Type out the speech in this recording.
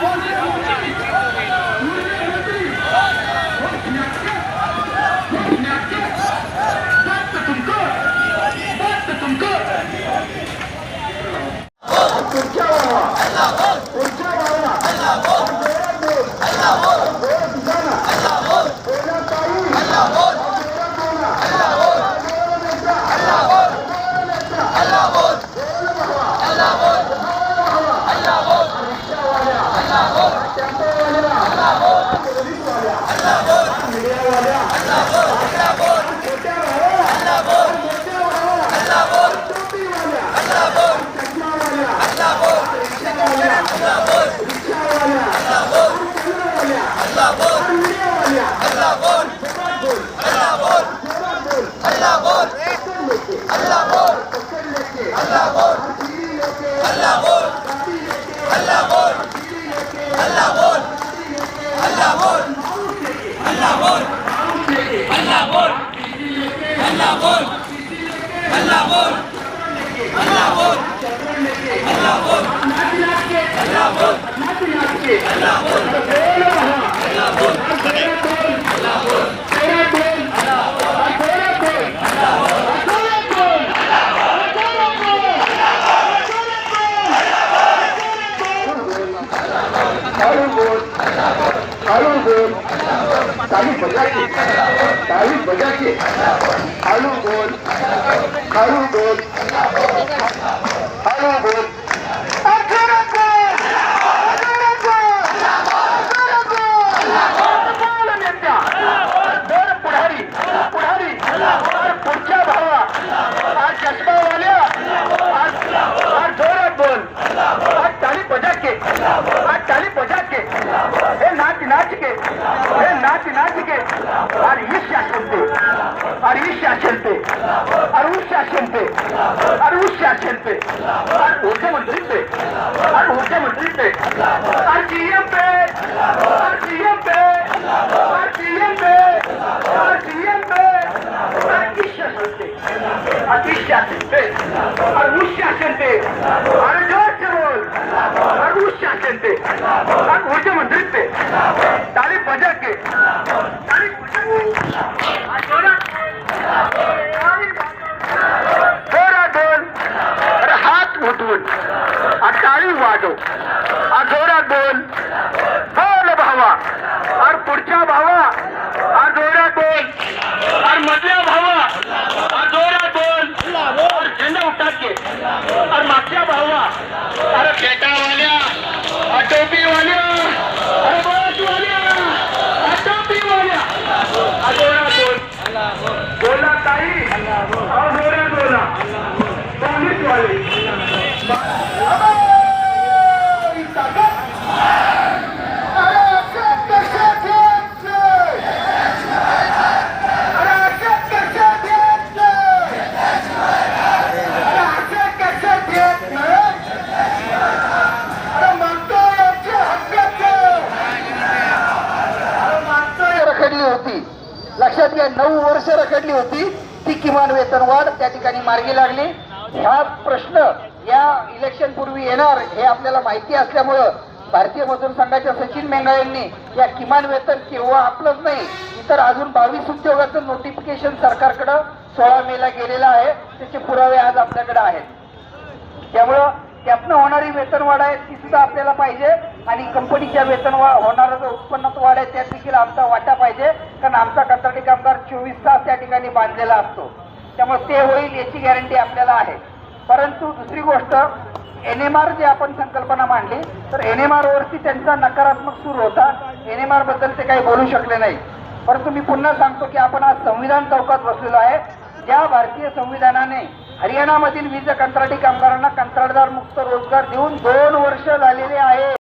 অনেক அல்லாஹ் போல் அல்லாஹ் போல் அல்லாஹ் போல் அல்லாஹ் போல் அல்லாஹ் போல் அல்லாஹ் போல் बोल काही बजाचे काही बजाचे हळू बोल. हळू बोल. हळू बोल. बोल! पुढारी पुढारी चष्मावाल्या आज आज जोरात बोल. आज टाळी बजा आज बजा के हे नाच नाच के हे नाच नाच के और ईर्ष्या चलते और ईर्ष्या चलते और ऊर्जा चलते और ऊर्जा चलते और ऊर्जा मंत्री पे और ऊर्जा मंत्री पे. और सीएम पे. और सीएम पे. और सीएम पे. और सीएम पे और ईर्ष्या चलते और ईर्ष्या चलते और ऊर्जा चलते और जोर से बोल और ऊर्जा चलते और ऊर्जा मंत्री पे ताली बजा के ताली बजा के और जोरात जोरात बोल अरे हात उठवून और टाळी वाजव और जोरात बोल. बोल भावा. अर पुढच्या भावा. और जोरात बोल. अर मधल्या भावा. और जोरात बोल. और झेंडा उठा के और मागच्या भावा. अरे पेटावाल्या और टोपीवाल्या होती लक्षात घ्या नऊ वर्ष रखडली होती ती किमान वेतनवाढ त्या ठिकाणी मार्गी लागली. हा प्रश्न या इलेक्शन पूर्वी येणार हे आपल्याला माहिती असल्यामुळं भारतीय मजूर संघाच्या सचिन मेंगाळ्यांनी या किमान वेतन केव्हा आपलंच नाही इतर अजून बावीस उद्योगाचं नोटिफिकेशन सरकारकडं सोळा मेला गेलेलं आहे त्याचे पुरावे आज आपल्याकडे आहेत. त्यामुळं त्यातनं होणारी वेतनवाढ आहे ती सुद्धा आपल्याला पाहिजे आणि कंपनीच्या वेतन होणारा जो उत्पन्नात वाढ आहे त्यात देखील आमचा वाटा पाहिजे. कारण आमचा कंत्राटी कामगार चोवीस तास त्या ठिकाणी बांधलेला असतो. त्यामुळे ते होईल याची गॅरंटी आपल्याला आहे. परंतु दुसरी गोष्ट एन एम आर जी आपण संकल्पना मांडली तर एन एम आरवरती त्यांचा नकारात्मक सूर होता. एन एम आरबद्दल ते काही बोलू शकले नाही. परंतु मी पुन्हा सांगतो की आपण आज संविधान चौकात बसलेलो आहे. ज्या भारतीय संविधानाने हरियाणामधील वीज कंत्राटी कामगारांना कंत्राटदार मुक्त रोजगार देऊन दोन वर्ष झालेले आहे.